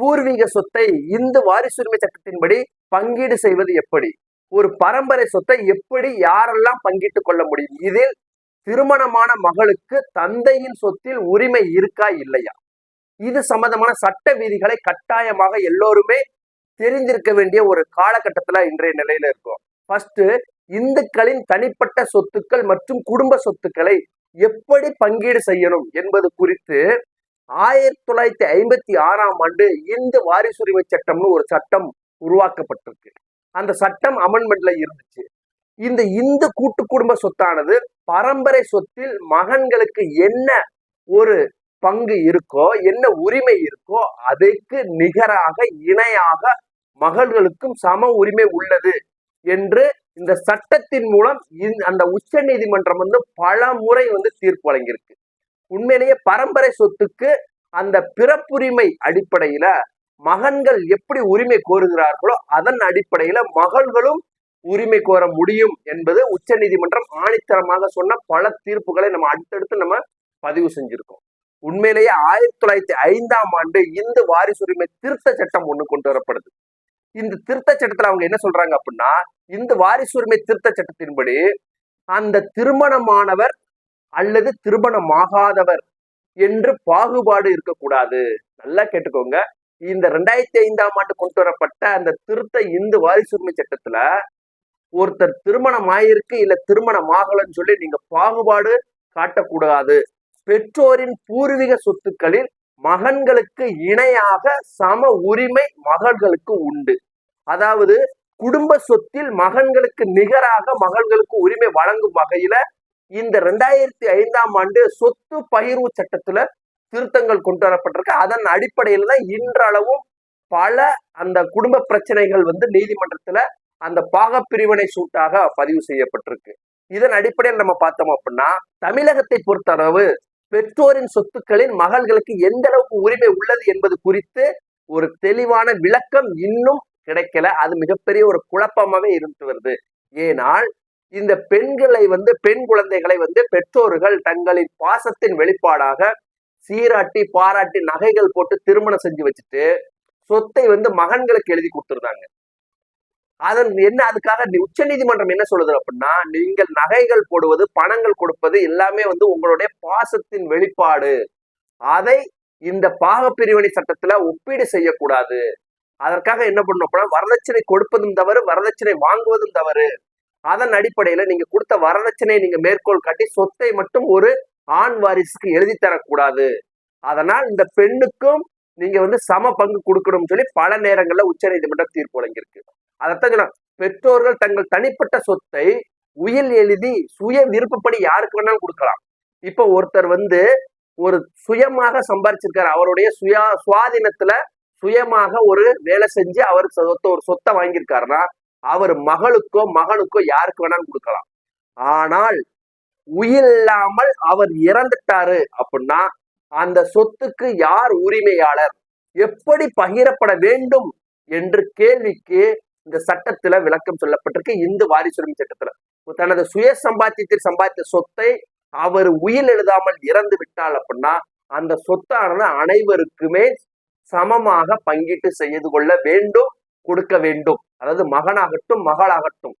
பூர்வீக சொத்தை இந்து வாரிசுரிமை சட்டத்தின்படி பங்கீடு செய்வது எப்படி? ஒரு பரம்பரை சொத்தை எப்படி யாரெல்லாம் பங்கிட்டுக் கொள்ள முடியும்? இதில் திருமணமான மகளுக்கு தந்தையின் சொத்தில் உரிமை இருக்கா இல்லையா? இது சம்பந்தமான சட்ட விதிகளை கட்டாயமாக எல்லோருமே தெரிஞ்சிருக்க வேண்டிய ஒரு காலகட்டத்துல இன்றைய நிலையில இருக்கும். ஃபர்ஸ்ட் இந்துக்களின் தனிப்பட்ட சொத்துக்கள் மற்றும் குடும்ப சொத்துக்களை எப்படி பங்கீடு செய்யணும் என்பது குறித்து ஆயிரத்தி தொள்ளாயிரத்தி ஐம்பத்தி ஆறாம் ஆண்டு இந்த வாரிசுரிமை சட்டம்னு ஒரு சட்டம் உருவாக்கப்பட்டிருக்கு. அந்த சட்டம் அமெண்ட்மெண்ட்ல இருந்துச்சு. இந்த இந்து கூட்டு குடும்ப சொத்தானது பரம்பரை சொத்தில் மகன்களுக்கு என்ன ஒரு பங்கு இருக்கோ என்ன உரிமை இருக்கோ அதுக்கு நிகராக இணையாக மகள்களுக்கும் சம உரிமை உள்ளது என்று இந்த சட்டத்தின் மூலம் இந்த- அந்த உச்ச நீதிமன்றம் வந்து பல முறை வந்து தீர்ப்பு வழங்கியிருக்கு. உண்மையிலேயே பரம்பரை சொத்துக்கு அந்த பிறப்புரிமை அடிப்படையில மகன்கள் எப்படி உரிமை கோருகிறார்களோ அதன் அடிப்படையில மகள்களும் உரிமை கோர முடியும் என்பது உச்ச நீதிமன்றம் ஆணித்தரமாக சொன்ன பல தீர்ப்புகளை நம்ம அடுத்தடுத்து நம்ம பதிவு செஞ்சிருக்கோம். உண்மையிலேயே ஆயிரத்தி தொள்ளாயிரத்தி ஐந்தாம் ஆண்டு இந்து வாரிசுரிமை திருத்த சட்டம் ஒண்ணு கொண்டு வரப்படுது. இந்த திருத்த சட்டத்துல அவங்க என்ன சொல்றாங்க அப்படின்னா இந்த வாரிசுரிமை திருத்த சட்டத்தின்படி அந்த திருமணமானவர் அல்லது திருமணமாகாதவர் என்று பாகுபாடு இருக்கக்கூடாது. நல்லா கேட்டுக்கோங்க. இந்த ரெண்டாயிரத்தி ஐந்தாம் ஆண்டு கொண்டு வரப்பட்ட அந்த திருத்த இந்து வாரிசுரிமை சட்டத்துல ஒருத்தர் திருமணம் ஆயிருக்கு இல்ல திருமணம் ஆகலன்னு சொல்லி நீங்க பாகுபாடு காட்டக்கூடாது. பெற்றோரின் பூர்வீக சொத்துக்களில் மகன்களுக்கு இணையாக சம உரிமை மகள்களுக்கு உண்டு. அதாவது குடும்ப சொத்தில் மகன்களுக்கு நிகராக மகள்களுக்கு உரிமை வழங்கும் வகையில இந்த ரெண்டாயிரத்தி ஐந்தாம் ஆண்டு சொத்து பகிர்வு சட்டத்துல திருத்தங்கள் கொண்டு வரப்பட்டிருக்கு. அதன் அடிப்படையில தான் இன்றளவும் பல அந்த குடும்ப பிரச்சனைகள் வந்து நீதிமன்றத்துல அந்த பாகப்பிரிவினை சூட்டாக பதிவு செய்யப்பட்டிருக்கு. இதன் அடிப்படையில் நம்ம பார்த்தோம் அப்படின்னா தமிழகத்தை பொறுத்தளவு பெற்றோரின் சொத்துக்களின் மகள்களுக்கு எந்த அளவுக்கு உரிமை உள்ளது என்பது குறித்து ஒரு தெளிவான விளக்கம் இன்னும் கிடைக்கல. அது மிகப்பெரிய ஒரு குழப்பமாவே இருந்து வருது. ஏனால் இந்த பெண்களை வந்து பெண் குழந்தைகளை வந்து பெற்றோர்கள் தங்களின் பாசத்தின் வெளிப்பாடாக சீராட்டி பாராட்டி நகைகள் போட்டு திருமணம் செஞ்சு வச்சுட்டு சொத்தை வந்து மகன்களுக்கு எழுதி கொடுத்துருந்தாங்க அதன் என்ன அதுக்காக உச்ச நீதிமன்றம் என்ன சொல்லுது அப்படின்னா நீங்கள் நகைகள் போடுவது பணங்கள் கொடுப்பது எல்லாமே வந்து உங்களுடைய பாசத்தின் வெளிப்பாடு. அதை இந்த பாகப்பிரிவினை சட்டத்துல ஒப்பீடு செய்யக்கூடாது. அதற்காக என்ன பண்ணணும் அப்படின்னா வரதட்சணை கொடுப்பதும் தவறு வரதட்சணை வாங்குவதும் தவறு. அதன் அடிப்படையில நீங்க கொடுத்த வரதட்சணையை நீங்க மேற்கோள் காட்டி சொத்தை மட்டும் ஒரு ஆண் வாரிசுக்கு எழுதி தரக்கூடாது. அதனால் இந்த பெண்ணுக்கும் நீங்க வந்து சம பங்கு கொடுக்கணும்னு சொல்லி பல நேரங்கள்ல உச்ச நீதிமன்றம் தீர்ப்பு வழங்கியிருக்கு. அதைத்தான் சொன்னா பெற்றோர்கள் தங்கள் தனிப்பட்ட சொத்தை உயில் எழுதி சுய விருப்பப்படி யாருக்கு வேணாலும் கொடுக்கலாம். இப்ப ஒருத்தர் வந்து ஒரு சுயமாக சம்பாரிச்சிருக்காரு. அவருடைய சுயா சுவாதீனத்துல சுயமாக ஒரு வேலை செஞ்சு அவர் சொத்தை ஒரு சொத்தை வாங்கியிருக்காருன்னா அவர் மகளுக்கோ மகனுக்கோ யாருக்கு வேணாலும் கொடுக்கலாம். ஆனால் உயிர் இல்லாமல் அவர் இறந்துட்டாரு அப்படின்னா அந்த சொத்துக்கு யார் உரிமையாளர்? எப்படி பகிரப்பட வேண்டும் என்று கேள்விக்கு இந்த சட்டத்துல விளக்கம் சொல்லப்பட்டிருக்கு இந்து வாரிசுரிமை சட்டத்துல. தனது சுய சம்பாத்தியத்தில் சம்பாதித்த சொத்தை அவர் உயிர் எழுதாமல் இறந்து விட்டால் அப்படின்னா அந்த சொத்தானது அனைவருக்குமே சமமாக பங்கீட்டு செய்து கொள்ள வேண்டும் கொடுக்க வேண்டும். அதாவது மகனாகட்டும் மகளாகட்டும்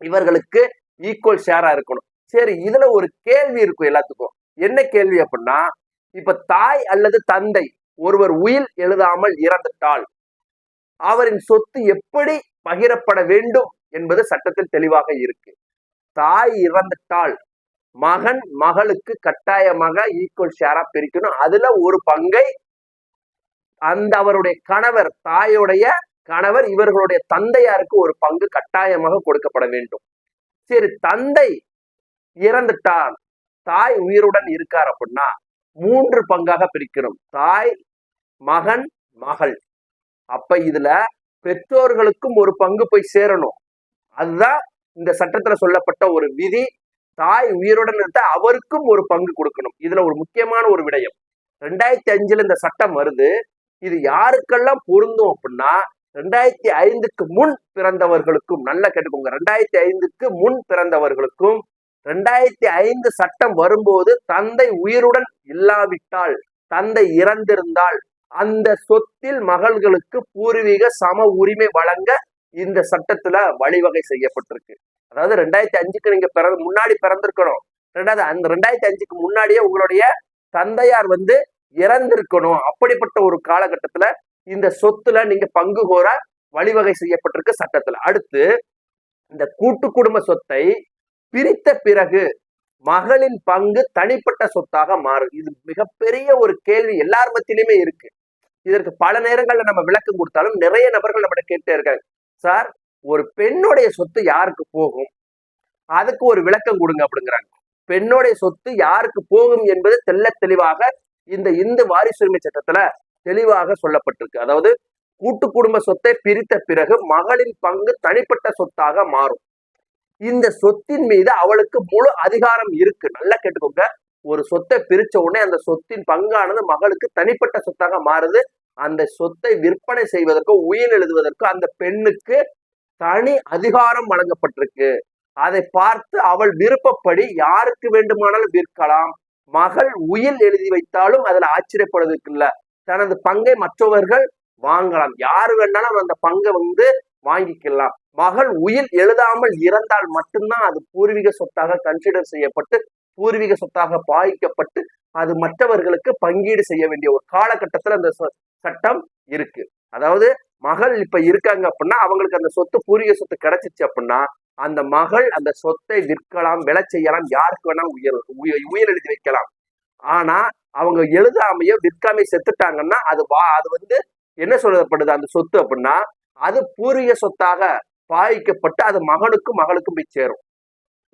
இவர்களுக்கு ஈக்குவல் ஷேரா இருக்கணும். சரி இதுல ஒரு கேள்வி இருக்கும் எல்லாத்துக்கும். என்ன கேள்வி அப்படின்னா இப்ப தாய் அல்லது தந்தை ஒருவர் உயில் எழுதாமல் இறந்துட்டால் அவரின் சொத்து எப்படி பகிரப்பட வேண்டும் என்பது சட்டத்தில் தெளிவாக இருக்கு. தாய் இறந்துட்டால் மகன் மகளுக்கு கட்டாயமாக ஈக்குவல் ஷேரா பிரிக்கணும். அதுல ஒரு பங்கை அந்த அவருடைய கணவர் தாயுடைய கணவர் இவர்களுடைய தந்தையாருக்கு ஒரு பங்கு கட்டாயமாக கொடுக்கப்பட வேண்டும். சரி தந்தை இறந்துட்டான். தாய் உயிருடன் இருக்கார் அப்படின்னா மூன்று பங்காக பிரிக்கணும். தாய் மகன் மகள். அப்ப இதுல பெற்றோர்களுக்கும் ஒரு பங்கு போய் சேரணும். அதுதான் இந்த சட்டத்துல சொல்லப்பட்ட ஒரு விதி. தாய் உயிருடன் இருந்த அவருக்கும் ஒரு பங்கு கொடுக்கணும். இதுல ஒரு முக்கியமான ஒரு விடயம். ரெண்டாயிரத்தி அஞ்சுல இந்த சட்டம் வருது. இது யாருக்கெல்லாம் பொருந்தும் அப்படின்னா ரெண்டாயிரத்தி ஐந்துக்கு முன் பிறந்தவர்களுக்கும் நல்லா கேட்டுக்கோங்க ரெண்டாயிரத்தி ஐந்துக்கு முன் பிறந்தவர்களுக்கும் ரெண்டாயிரத்தி ஐந்து சட்டம் வரும்போது தந்தை உயிருடன் இல்லாவிட்டால் தந்தை இறந்திருந்தால் அந்த சொத்தில் மகள்களுக்கு பூர்வீக சம உரிமை வழங்க இந்த சட்டத்துல வழிவகை செய்யப்பட்டிருக்கு. அதாவது ரெண்டாயிரத்தி அஞ்சுக்கு நீங்க பிற முன்னாடி பிறந்திருக்கணும். ரெண்டாவது அந்த ரெண்டாயிரத்தி அஞ்சுக்கு முன்னாடியே உங்களுடைய தந்தையார் வந்து இறந்திருக்கணும். அப்படிப்பட்ட ஒரு காலகட்டத்துல இந்த சொத்துல நீங்க பங்கு கோர வழிவகை செய்யப்பட்டிருக்கு சட்டத்துல. அடுத்து இந்த கூட்டு குடும்ப சொத்தை பிரித்த பிறகு மகளின் பங்கு தனிப்பட்ட சொத்தாக மாறும் இது மிகப்பெரிய ஒரு கேள்வி எல்லார் மத்தியிலுமே இருக்கு. இதற்கு பல நேரங்கள்ல நம்ம விளக்கம் கொடுத்தாலும் நிறைய நபர்கள் நம்ம கேட்டே இருக்காங்க. சார் ஒரு பெண்ணுடைய சொத்து யாருக்கு போகும்? அதுக்கு ஒரு விளக்கம் கொடுங்க அப்படிங்கிறாங்க. பெண்ணுடைய சொத்து யாருக்கு போகும் என்பது தெல்ல தெளிவாக இந்த இந்து வாரிசுரிமை சட்டத்துல தெளிவாக சொல்லப்பட்டிருக்கு. அதாவது கூட்டு குடும்ப சொத்தை பிரித்த பிறகு மகளின் பங்கு தனிப்பட்ட சொத்தாக மாறும். இந்த சொத்தின் மீது அவளுக்கு முழு அதிகாரம் இருக்கு. நல்லா கேட்டுக்கோங்க. ஒரு சொத்தை பிரிச்ச உடனே அந்த சொத்தின் பங்கானது மகளுக்கு தனிப்பட்ட சொத்தாக மாறுது. அந்த சொத்தை விற்பனை செய்வதற்கோ உயிர் எழுதுவதற்கோ அந்த பெண்ணுக்கு தனி அதிகாரம் வழங்கப்பட்டிருக்கு. அதை பார்த்து அவள் விருப்பப்படி யாருக்கு வேண்டுமானாலும் விற்கலாம். மகள் உயில் எழுதி வைத்தாலும் அதுல ஆச்சரியப்படுவதற்கு இல்ல. தனது பங்கை மற்றவர்கள் வாங்கலாம். யாரு வேணாலும் அந்த பங்கை வந்து வாங்கிக்கலாம். மகள் உயிர் எழுதாமல் இறந்தால் மட்டும்தான் அது பூர்வீக சொத்தாக கன்சிடர் செய்யப்பட்டு பூர்வீக சொத்தாக பாதிக்கப்பட்டு அது மற்றவர்களுக்கு பங்கீடு செய்ய வேண்டிய ஒரு காலகட்டத்துல அந்த ச- சட்டம் இருக்கு. அதாவது மகள் இப்ப இருக்காங்க அப்படின்னா அவங்களுக்கு அந்த சொத்து பூர்வீக சொத்து கிடைச்சிச்சு அப்படின்னா அந்த மகள் அந்த சொத்தை விற்கலாம் விலை செய்யலாம் யாருக்கு வேணா உயர் உயிர் எழுதி வைக்கலாம். ஆனா அவங்க எழுதாமையோ விற்காமையோ செத்துட்டாங்கன்னா அது வா அது வந்து என்ன சொல்லப்படுது? அந்த சொத்து அப்படின்னா அது பூர்வீக சொத்தாக பாதிக்கப்பட்டு அது மகனுக்கும் மகளுக்கும் போய் சேரும்.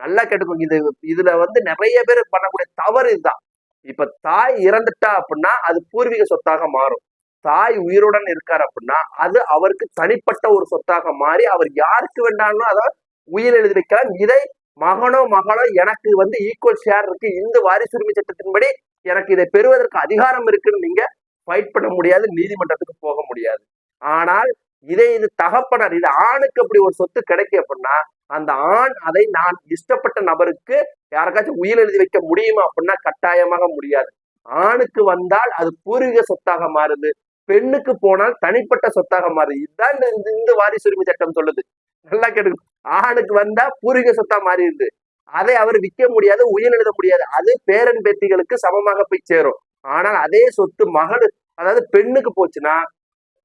நல்லா கேட்டுக்கோங்க இது இதுல வந்து நிறைய பேர் பண்ணக்கூடிய தவறு இதுதான். இப்ப தாய் இறந்துட்டா அப்படின்னா அது பூர்வீக சொத்தாக மாறும். தாய் உயிருடன் இருக்கார் அப்படின்னா அது அவருக்கு தனிப்பட்ட ஒரு சொத்தாக மாறி அவர் யாருக்கு வேண்டாலும் அதை உயிர் எழுதி வைக்கலாம். இதை மகனோ மகளோ எனக்கு வந்து ஈக்குவல் ஷேர் இருக்கு. இந்த வாரிசுரிமை சட்டத்தின்படி எனக்கு இதை பெறுவதற்கு அதிகாரம் இருக்குன்னு நீங்க ஃபைட் பண்ண முடியாது நீதிமன்றத்துக்கு போக முடியாது. ஆனால் இதை இது தகப்பனர் இது ஆணுக்கு அப்படி ஒரு சொத்து கிடைக்கும் அப்படின்னா அந்த ஆண் அதை நான் இஷ்டப்பட்ட நபருக்கு யாருக்காச்சும் உயிர் எழுதி வைக்க முடியுமா அப்படின்னா கட்டாயமாக முடியாது. ஆணுக்கு வந்தால் அது பூர்வீக சொத்தாக மாறுது. பெண்ணுக்கு போனால் தனிப்பட்ட சொத்தாக மாறுது. இதுதான் இந்த இந்த வாரிசுரிமை சட்டம் சொல்லுது. நல்லா கேட்டு ஆணுக்கு வந்தா பூர்வீக சொத்தா மாறிடுது. அதை அவர் விற்க முடியாது உயிர் எழுத முடியாது. அது பேரன் பேத்திகளுக்கு சமமாக போய் சேரும். ஆனால் அதே சொத்து மகளு அதாவது பெண்ணுக்கு போச்சுன்னா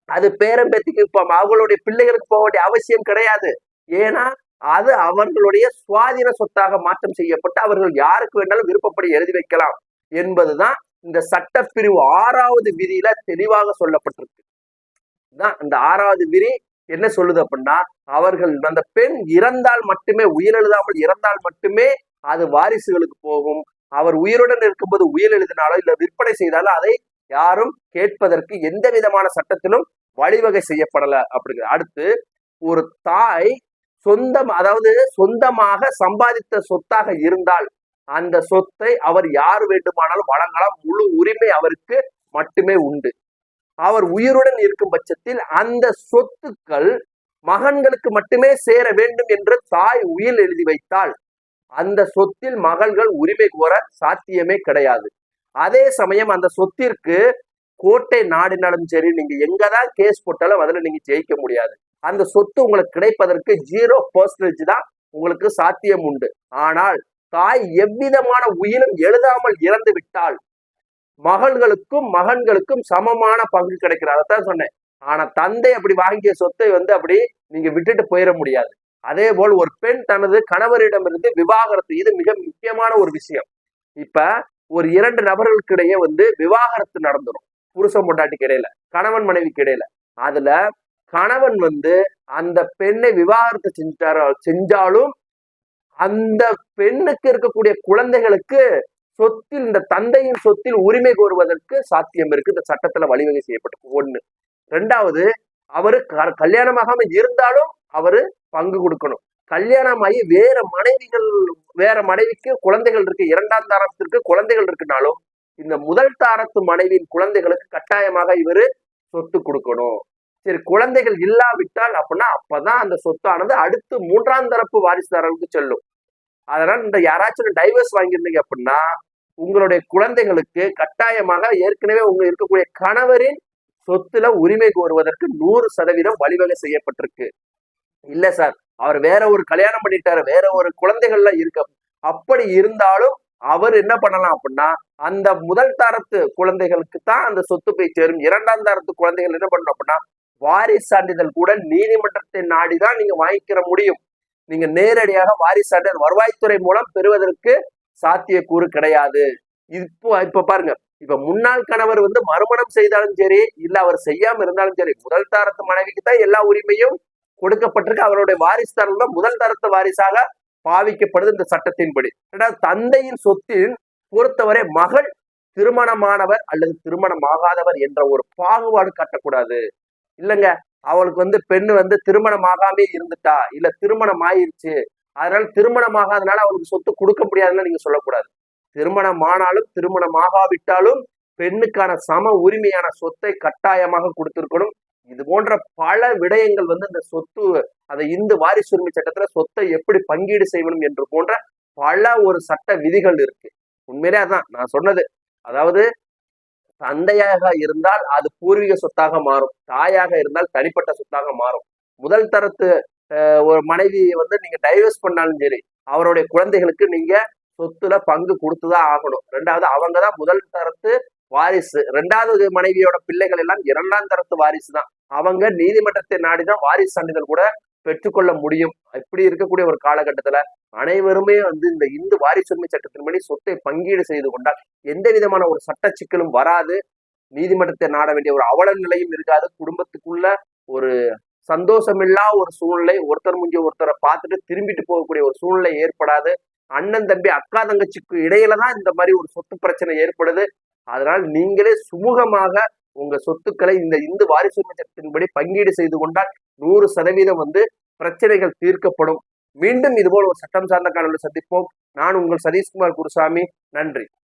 அது பேரன் பேத்திக்கு இப்ப அவங்களுடைய பிள்ளைகளுக்கு போக வேண்டிய அவசியம் கிடையாது. ஏன்னா அது அவர்களுடைய சுவாதீன சொத்தாக மாற்றம் செய்யப்பட்டு அவர்கள் யாருக்கு வேண்டாலும் விருப்பப்படி எழுதி வைக்கலாம் என்பதுதான் இந்த சட்டப்பிரிவு ஆறாவது விதியில தெளிவாக சொல்லப்பட்டிருக்கு. தான் இந்த ஆறாவது விதி. என்ன சொல்லுது அப்படின்னா அவர்கள் அந்த பெண் இறந்தால் மட்டுமே உயிர் எழுதாமல் இறந்தால் மட்டுமே அது வாரிசுகளுக்கு போகும். அவர் உயிருடன் இருக்கும்போது உயிர் எழுதினாலோ இல்ல விற்பனை செய்தாலோ அதை யாரும் கேட்பதற்கு எந்த விதமான சட்டத்திலும் வழிவகை செய்யப்படல அப்படிங்கிற. அடுத்து ஒரு தாய் சொந்தம் அதாவது சொந்தமாக சம்பாதித்த சொத்தாக இருந்தால் அந்த சொத்தை அவர் யார் வேண்டுமானாலும் வழங்கலாம். முழு உரிமை அவருக்கு மட்டுமே உண்டு. அவர் உயிருடன் இருக்கும் பட்சத்தில் அந்த சொத்துக்கள் மகன்களுக்கு மட்டுமே சேர வேண்டும் என்று தாய் உயில் எழுதி வைத்தால் அந்த சொத்தில் மகள்கள் உரிமை கோர சாத்தியமே கிடையாது. அதே சமயம் அந்த சொத்திற்கு கோட்டை நாடினாலும் சரி நீங்க எங்கதான் கேஸ் போட்டாலும் அதுல நீங்க ஜெயிக்க முடியாது. அந்த சொத்து உங்களுக்கு கிடைப்பதற்கு ஜீரோ பர்சன்டேஜ் தான் உங்களுக்கு சாத்தியம் உண்டு. ஆனால் தாய் எவ்விதமான உயிரும் எழுதாமல் இறந்து விட்டால் மகள்களுக்கும் மகன்களுக்கும் சமமான பங்கு கிடைக்கிறது அதைத்தான் சொன்னேன். ஆனா தந்தை அப்படி வாங்கிய சொத்தை வந்து அப்படி நீங்க விட்டுட்டு போயிட முடியாது. அதே போல் ஒரு பெண் தனது கணவரிடமிருந்து விவாகரத்து இது மிக முக்கியமான ஒரு விஷயம். இப்ப ஒரு இரண்டு நபர்களுக்கு இடையே வந்து விவாகரத்து நடந்துடும் புருஷன் பொண்டாட்டிக்கு இடையில கணவன் மனைவிக்கு இடையில. அதுல கணவன் வந்து அந்த பெண்ணை விவாகரத்து செஞ்சாரோ செஞ்சாலும் அந்த பெண்ணுக்கு இருக்கக்கூடிய குழந்தைகளுக்கு சொத்தில் இந்த தந்தையின் சொத்தில் உரிமை கோருவதற்கு சாத்தியம் இருக்கு. இந்த சட்டத்துல வழிவகை செய்யப்பட்டிருக்கு ஒண்ணு. ரெண்டாவது அவரு க- கல்யாணமாகாம இருந்தாலும் அவரு பங்கு கொடுக்கணும். கல்யாணமாகி வேற மனைவிகள் வேற மனைவிக்கு குழந்தைகள் இருக்கு. இரண்டாம் தாரத்திற்கு குழந்தைகள் இருக்குனாலும் இந்த முதல் தாரத்து மனைவியின் குழந்தைகளுக்கு கட்டாயமாக இவர் சொத்து கொடுக்கணும். சரி குழந்தைகள் இல்லாவிட்டால் அப்படின்னா அப்பதான் அந்த சொத்தானது அடுத்து மூன்றாம் தரப்பு வாரிசுதாரர்களுக்கு செல்லும். அதனால இந்த யாராச்சும் டைவர்ஸ் வாங்கியிருந்தீங்க அப்படின்னா உங்களுடைய குழந்தைகளுக்கு கட்டாயமாக ஏற்கனவே உங்க இருக்கக்கூடிய கணவரின் சொத்துல உரிமை கோருவதற்கு நூறு சதவீதம் வழிவகை செய்யப்பட்டிருக்கு. இல்ல சார் அவர் வேற ஒரு கல்யாணம் பண்ணிட்டாரு வேற ஒரு குழந்தைகள்லாம் இருக்க அப்படி இருந்தாலும் அவர் என்ன பண்ணலாம் அப்படின்னா அந்த முதல் தரத்து குழந்தைகளுக்கு தான் அந்த சொத்து போய் சேரும். இரண்டாம் தரத்து குழந்தைகள் என்ன பண்ணணும் அப்படின்னா வாரிசு சான்றிதழ் கூட நீதிமன்றத்தை நாடிதான் நீங்க வாங்கிக்கிற முடியும். நீங்க நேரடியாக வாரிசு சான்றிதழ் வருவாய்த்துறை மூலம் பெறுவதற்கு சாத்தியக்கூறு கிடையாது. இப்போ இப்ப பாருங்க. இப்ப முன்னாள் கணவர் வந்து மறுமணம் செய்தாலும் சரி இல்ல அவர் செய்யாம இருந்தாலும் சரி முதல் தரத்து மனைவிக்கு தான் எல்லா உரிமையும் கொடுக்கப்பட்டிருக்கு. அவருடைய வாரிசு தான் முதல் தரத்து வாரிசாக பாவிக்கப்படுது இந்த சட்டத்தின்படி. ரெண்டாவது தந்தையின் சொத்தில் பொறுத்தவரை மகள் திருமணமானவர் அல்லது திருமணம் ஆகாதவர் என்ற ஒரு பாகுபாடு கட்டக்கூடாது. இல்லைங்க அவளுக்கு வந்து பெண்ணு வந்து திருமணம் ஆகாமே இருந்துட்டா இல்ல திருமணம் ஆயிருச்சு அதனால திருமணம் ஆகாதனால சொத்து கொடுக்க முடியாதுன்னு நீங்க சொல்லக்கூடாது. திருமணம் ஆனாலும் திருமணம் ஆகாவிட்டாலும் பெண்ணுக்கான சம உரிமையான சொத்தை கட்டாயமாக கொடுத்திருக்கணும். இது போன்ற பல விடயங்கள் வந்து இந்த சொத்து அந்த இந்து வாரிசு உரிமை சட்டத்துல சொத்தை எப்படி பங்கீடு செய்யணும் என்று போன்ற பல ஒரு சட்ட விதிகள் இருக்கு. உண்மையிலே அதான் நான் சொன்னது. அதாவது தந்தையாக இருந்தால் அது பூர்வீக சொத்தாக மாறும். தாயாக இருந்தால் தனிப்பட்ட சொத்தாக மாறும். முதல் தரத்து ஒரு மனைவியை வந்து நீங்க டைவர்ஸ் பண்ணாலும் சரி அவருடைய குழந்தைகளுக்கு நீங்க சொத்துல பங்கு கொடுத்துதான் ஆகணும். ரெண்டாவது அவங்க தான் முதல் தரத்து வாரிசு. ரெண்டாவது மனைவியோட பிள்ளைகள் எல்லாம் இரண்டாம் தரத்து வாரிசு தான் அவங்க நீதிமன்றத்தை நாடிதான் வாரிசு சான்றிதழ் கூட பெற்றுக்கொள்ள முடியும். இப்படி இருக்கக்கூடிய ஒரு காலகட்டத்துல அனைவருமே வந்து இந்த இந்து வாரிசுரிமை சட்டத்தின்படி சொத்தை பங்கீடு செய்து கொண்டால் எந்த விதமான ஒரு சட்ட சிக்கலும் வராது. நீதிமன்றத்தை நாட வேண்டிய ஒரு அவல நிலையும் இருக்காது. குடும்பத்துக்குள்ள ஒரு சந்தோஷமில்லா ஒரு சூழ்நிலை ஒருத்தர் முஞ்சி ஒருத்தரை பார்த்துட்டு திரும்பிட்டு போகக்கூடிய ஒரு சூழ்நிலை ஏற்படாது. அண்ணன் தம்பி அக்கா தங்கச்சிக்கு இடையில தான் இந்த மாதிரி ஒரு சொத்து பிரச்சனை ஏற்படுது. அதனால் நீங்களே சுமூகமாக உங்க சொத்துக்களை இந்த இந்து வாரிசுரிமை சட்டத்தின்படி பங்கீடு செய்து கொண்டால் நூறு சதவீதம் வந்து பிரச்சனைகள் தீர்க்கப்படும். மீண்டும் இதுபோல் ஒரு சட்டம் சார்ந்த காணொலி சந்திப்போம். நான் உங்கள் சதீஷ்குமார் குருசாமி. நன்றி.